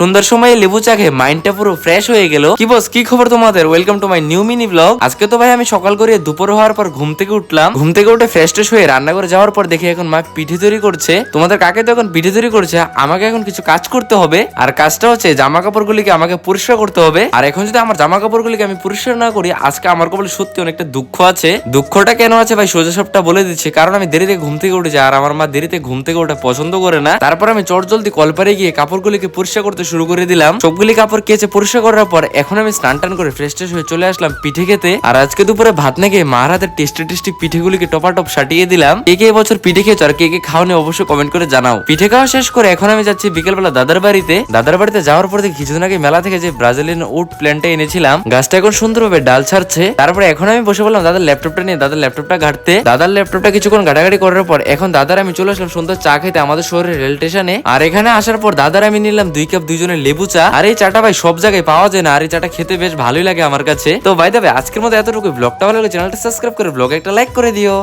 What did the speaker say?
সুন্দর সময়ে লেবু চা খেয়ে মাইন্ডটা পুরো ফ্রেশ হয়ে গেল। কি বস কি খবর তোমাদের? Welcome to my new mini blog আজকে তো ভাই আমি সকাল করে দুপুর হওয়ার পর ঘুম থেকে উঠলাম। ঘুম থেকে উঠে ফ্রেশ ট্রেশ হয়ে রান্না করে যাওয়ার পর দেখি এখন মা পিঠে তৈরি করছে। তোমাদের কাকে তো এখন পিঠে তৈরি করছে? আমাকে এখন কিছু কাজ করতে হবে। আর কাজটা হচ্ছে জামা কাপড়গুলিকে আমাকে পরিষ্কার করতে হবে। আর এখন যদি আমার জামা কাপড়গুলিকে আমি পরিষ্কার না করি, আজকে আমার কপালে সত্যি অনেকটা দুঃখ আছে। দুঃখটা কেন আছে ভাই? সোজা সবটা বলে দিচ্ছি। কারণ আমি দেরিতে ঘুম থেকে উঠেছি আর আমার মা দেরিতে ঘুম থেকে ওঠা পছন্দ করে না। তারপর আমি চট জলদি কলপারে গিয়ে কাপড়গুলিকে পরিষ্কার করতে শুরু করে দিলাম। সবগুলি কাপড় কেচে পরিষ্কার করার পর এখন আমি স্নান টান করে ফ্রেশ ট্রেশ হয়ে চলে আসলাম পিঠে খেতে। আর আজকে দুপুরে ভাত না খেয়ে মার হাতের টেস্টি টেস্টি পিঠেগুলিকে টপাটপ সাটিয়ে দিলাম। কে কে এবছর পিঠে খেয়েছো আর কে কে খাওয়ানি অবশ্যই কমেন্ট করে জানাও। পিঠে খাওয়া শেষ করে এখন আমি যাচ্ছি বিকেলবেলা দাদার বাড়িতে। দাদার বাড়িতে যাওয়ার পর দেখি কিছুদিন আগে মেলা থেকে যে ব্রাজিলিয়ান উড প্ল্যান্টটা এনেছিলাম, গাছটা এখন সুন্দরভাবে ডাল ছাড়ছে। তারপরে এখন আমি বসে বললাম দাদার ল্যাপটপটা নিয়ে, দাদার ল্যাপটপটা ঘাটতে। দাদার ল্যাপটপটা কিছুক্ষণ ঘাটাঘাটি করার পর এখন দাদার আমি চলে আসলাম সুন্দর চা খেতে আমাদের শহরের রেল স্টেশনে আর এখানে আসার পর দাদার আমি নিলাম দুই কাপ দুইজনের লেবু চা। আর এই চাটা ভাই সব জায়গায় পাওয়া যায় না, আর এই চাটা খেতে বেশ ভালোই লাগে আমার কাছে। তো ভাই দেবে আজকের মতো এতটুকু ব্লগটা ভালো লাগে চ্যানেলটা সাবস্ক্রাইব করে, ব্লগে একটা লাইক করে দিও।